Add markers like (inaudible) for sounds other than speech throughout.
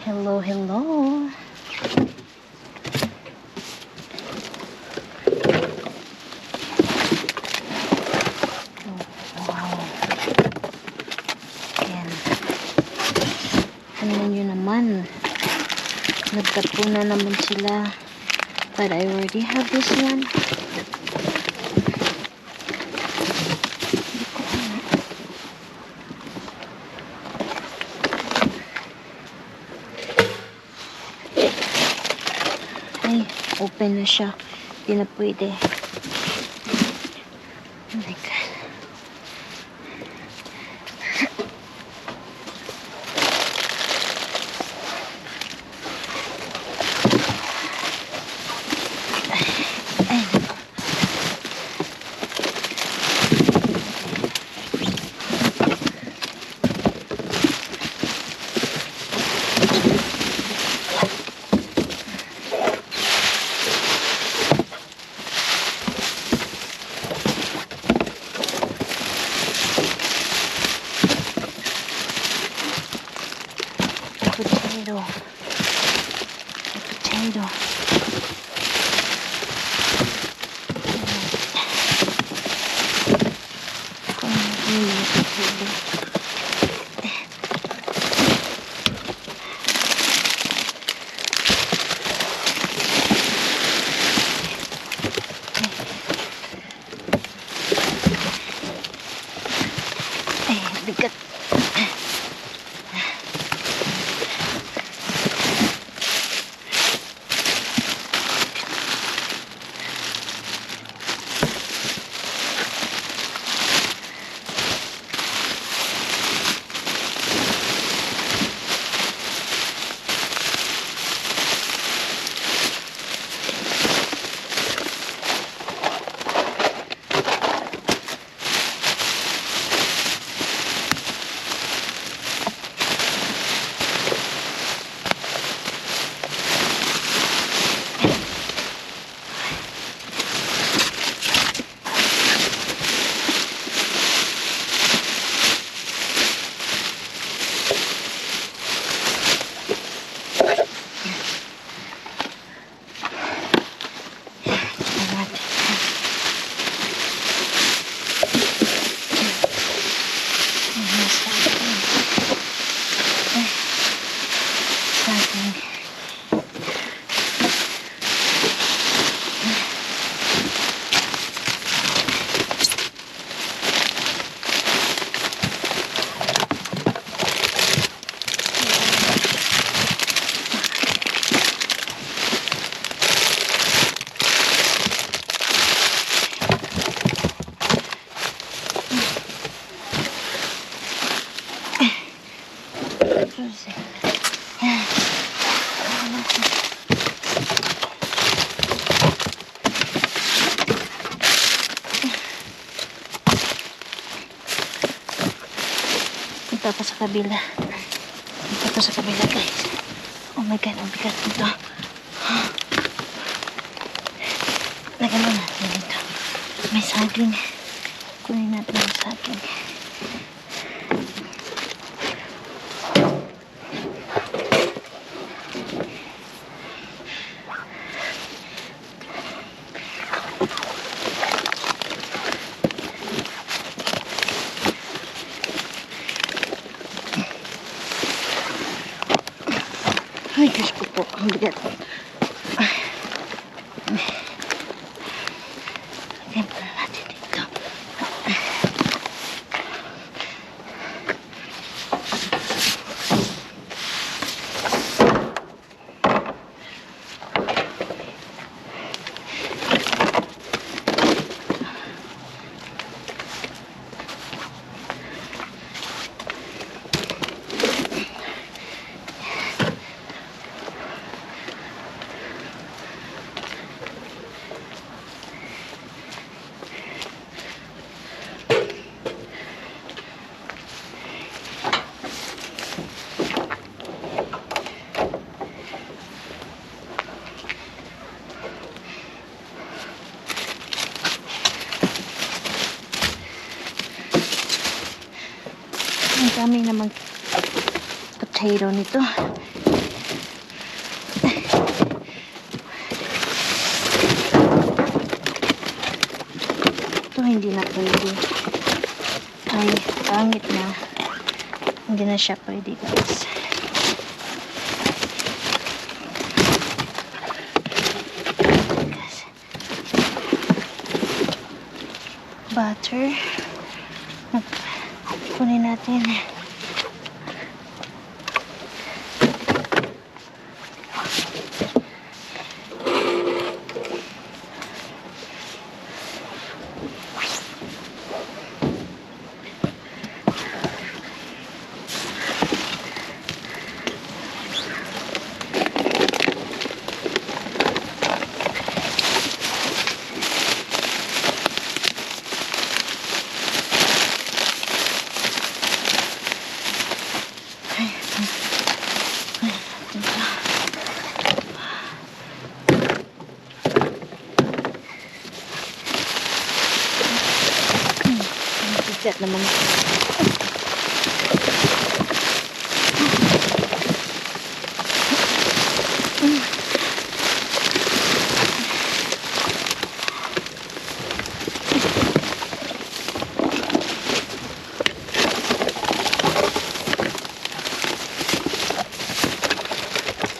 Hello, hello. Oh, wow. Ayan. Naman. Nagtapo na naman sila. But I already have this one. Hindi ko alam. Ay, open na siya. Hindi na pwede. Oh my God. Pa sa kabila. Punta pa sa kabila, guys. Oh my God, ang bigat nito. Lagyan mo natin dito. May saging. Kunin natin yung saging. Ay, Diyos ko po. Ang bigat. Ay. Ang dami namang potato nito. Ito hindi na pwede. Ay, pangit na. Hindi na siya pwede guys. Butter. Kunin natin. Bigat naman.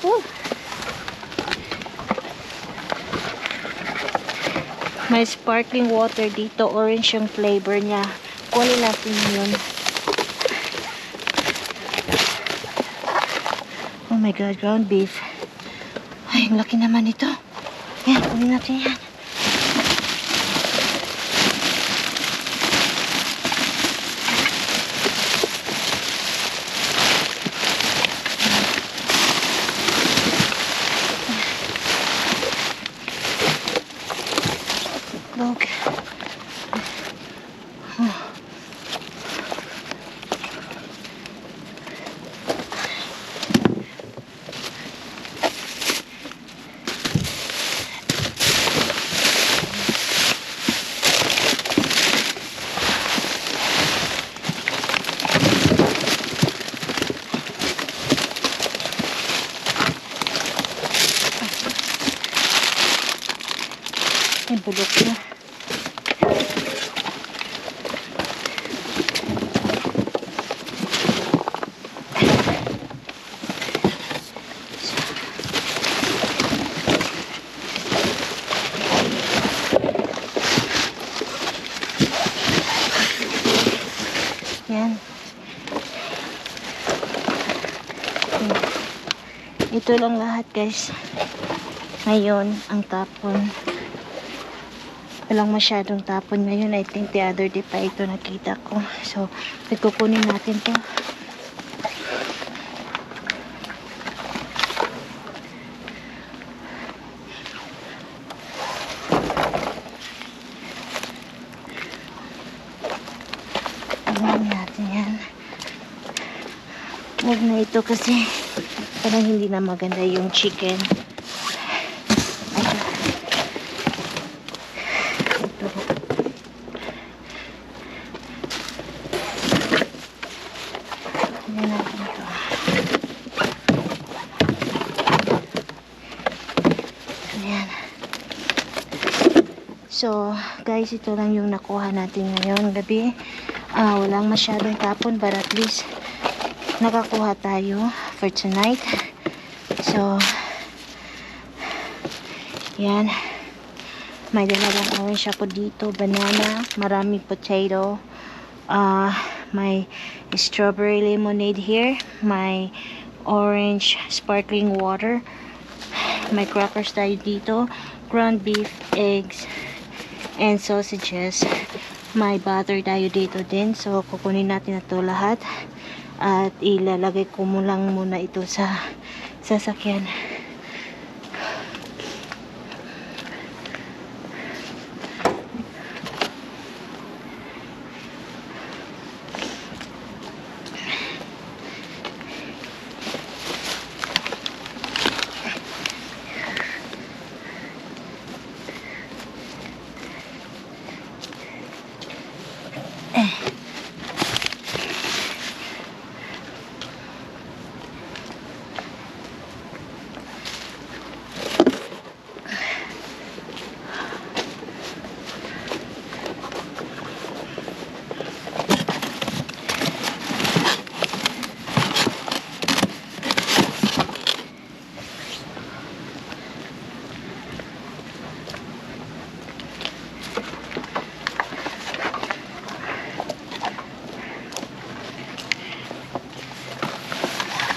Woo. May sparkling water dito. Orange yung flavor niya. Kunin natin yun. Oh my God, ground beef. Ay, ang laki naman ito. Yan, kunin natin yan. Look. Ay, bulok na. Yan. Ito lang lahat guys. Ngayon, ang tapon. Walang masyadong tapon ngayon. I think the other day pa ito nakita ko. So, pagkukunin natin to. Tingnan natin yan. Huwag na ito kasi parang hindi na maganda yung chicken. Ito. Ito. So, guys, ito lang yung nakuha natin ngayon gabi. Ah, walang masyadong tapon but at least nakakuha tayo for tonight. So, yan. May dalawang orange ako dito. Banana, maraming potato. Ah, may strawberry lemonade here. May orange sparkling water. May crackers tayo dito. Ground beef, eggs, and sausages. May butter tayo dito din. So, kukunin natin na to lahat. At ilalagay ko mo lang muna ito sa sasakyan.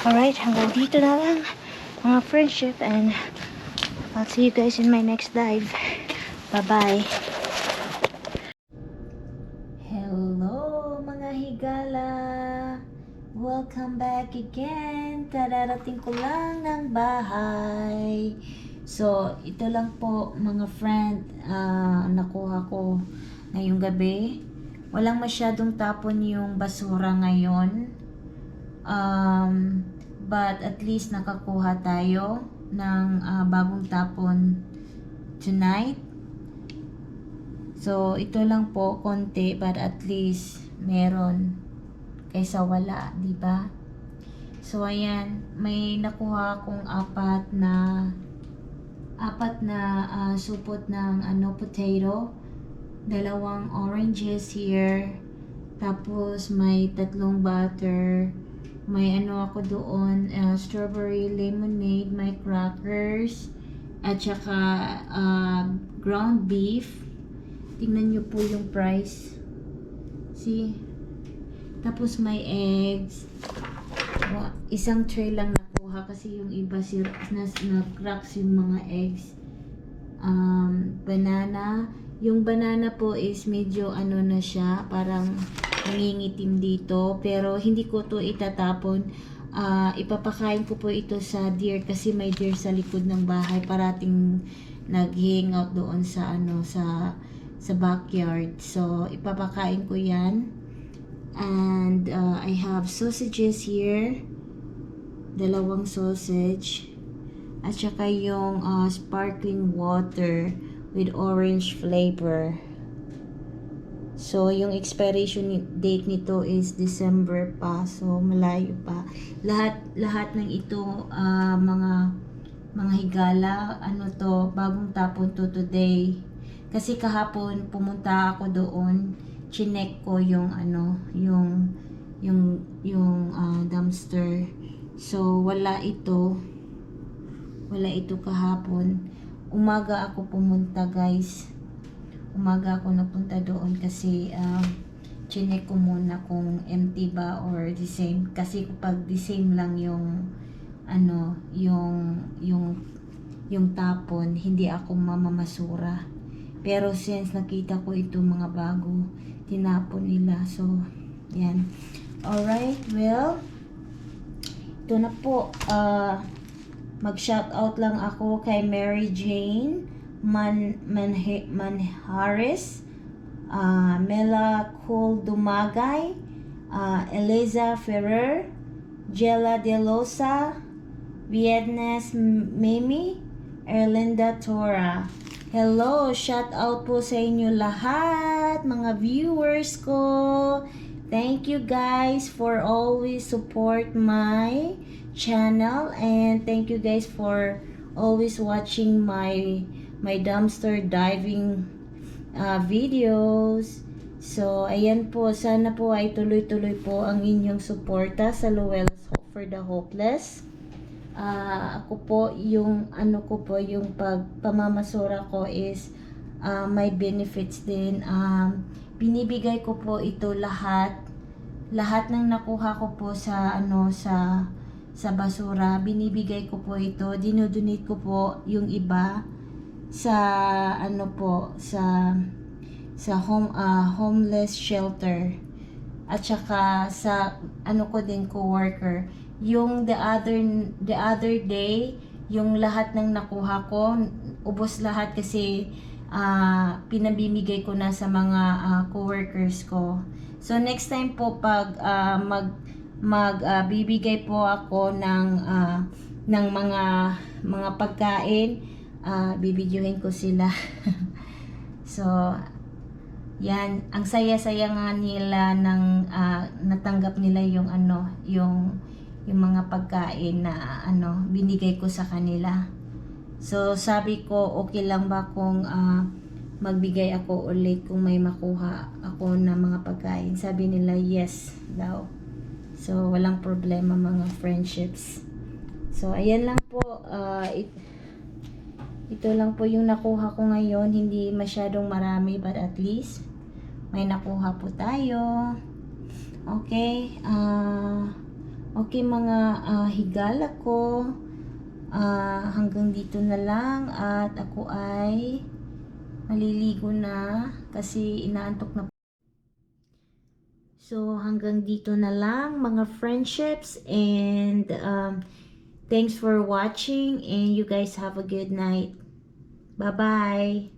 Alright, hanggang dito na lang mga friendship and I'll see you guys in my next dive. Bye-bye. Hello mga higala! Welcome back again! Kararating ko lang ng bahay. So, ito lang po mga friend, ah, nakuha ko ngayong gabi. Walang masyadong tapon yung basura ngayon. Um, but at least nakakuha tayo ng ah, bagong tapon tonight. So, ito lang po, konti, but at least meron kaysa wala, di ba? So, ayan, may nakuha akong apat na apat na ah, supot ng ano, potato. Dalawang oranges here. Tapos, may tatlong butter. May ano ako doon, ah, strawberry lemonade, may crackers, at saka ah, ground beef. Tingnan nyo po yung price. See? Tapos may eggs. Wa- Isang tray lang nakuha kasi yung iba sir na, na cracks yung mga eggs. Um, banana. Yung banana po is medyo ano na siya, parang nangingitim dito. Pero hindi ko to itatapon. Ah, ipapakain ko po ito sa deer kasi may deer sa likod ng bahay. Parating nag-hangout doon sa ano sa sa backyard. So, ipapakain ko 'yan. And uh, I have sausages here. Dalawang sausage. At saka yung uh, sparkling water with orange flavor. So, yung expiration date nito is December pa. So, malayo pa. Lahat, lahat ng ito, ah, mga, mga higala, ano to, bagong tapon to today. Kasi kahapon, pumunta ako doon, chinek ko yung, ano, yung, yung, yung ah, dumpster. So, wala ito. Wala ito kahapon. Umaga ako pumunta, guys umaga ako napunta doon kasi um, chinek ko muna kung empty ba or the same. Kasi kapag the same lang yung ano yung yung yung tapon hindi ako mamamasura. Pero since nakita ko ito mga bago tinapon nila. So yan. Alright well ito na po. Uh, mag shout out lang ako kay Mary Jane Man, Manhe, Manhares, uh, Mela Cole Dumagay, uh, Eliza Ferrer, Jella De Losa, Vietness Mimi, Erlinda Tora. Hello, shout out po sa inyo lahat, mga viewers ko. Thank you guys for always support my channel and thank you guys for always watching my my dumpster diving uh, videos. So, ayan po. Sana po ay tuloy-tuloy po ang inyong suporta sa Luella's Hope for the Hopeless. Ah, ako po, yung ano ko po, yung pagpamamasura ko is ah, may benefits din. Um, binibigay ko po ito lahat. Lahat ng nakuha ko po sa ano sa sa basura, binibigay ko po ito. Dinodonate ko po yung iba sa ano po sa sa home ah, homeless shelter. At saka sa ano ko din co-worker. Yung the other the other day yung lahat ng nakuha ko ubos lahat kasi ah, pinabibigay ko na sa mga ah, co-workers ko. So next time po pag ah, mag mag ah, bibigay po ako ng ah, ng mga mga pagkain ah bibidyohin ko sila. (laughs) so, yan, ang saya-saya nga nila ng ah, natanggap nila yung ano, yung yung mga pagkain na ano, binigay ko sa kanila. So, sabi ko, okay lang ba kung ah, magbigay ako ulit kung may makuha ako na mga pagkain? Sabi nila, yes daw. So, walang problema mga friendships. So, ayan lang po. ah, it- ito lang po yung nakuha ko ngayon. Hindi masyadong marami but at least may nakuha po tayo. Okay. ah Okay mga ah, higala ko. Ah, hanggang dito na lang at ako ay maliligo na kasi inaantok na So hanggang dito na lang mga friendships and um, thanks for watching and you guys have a good night. Bye-bye.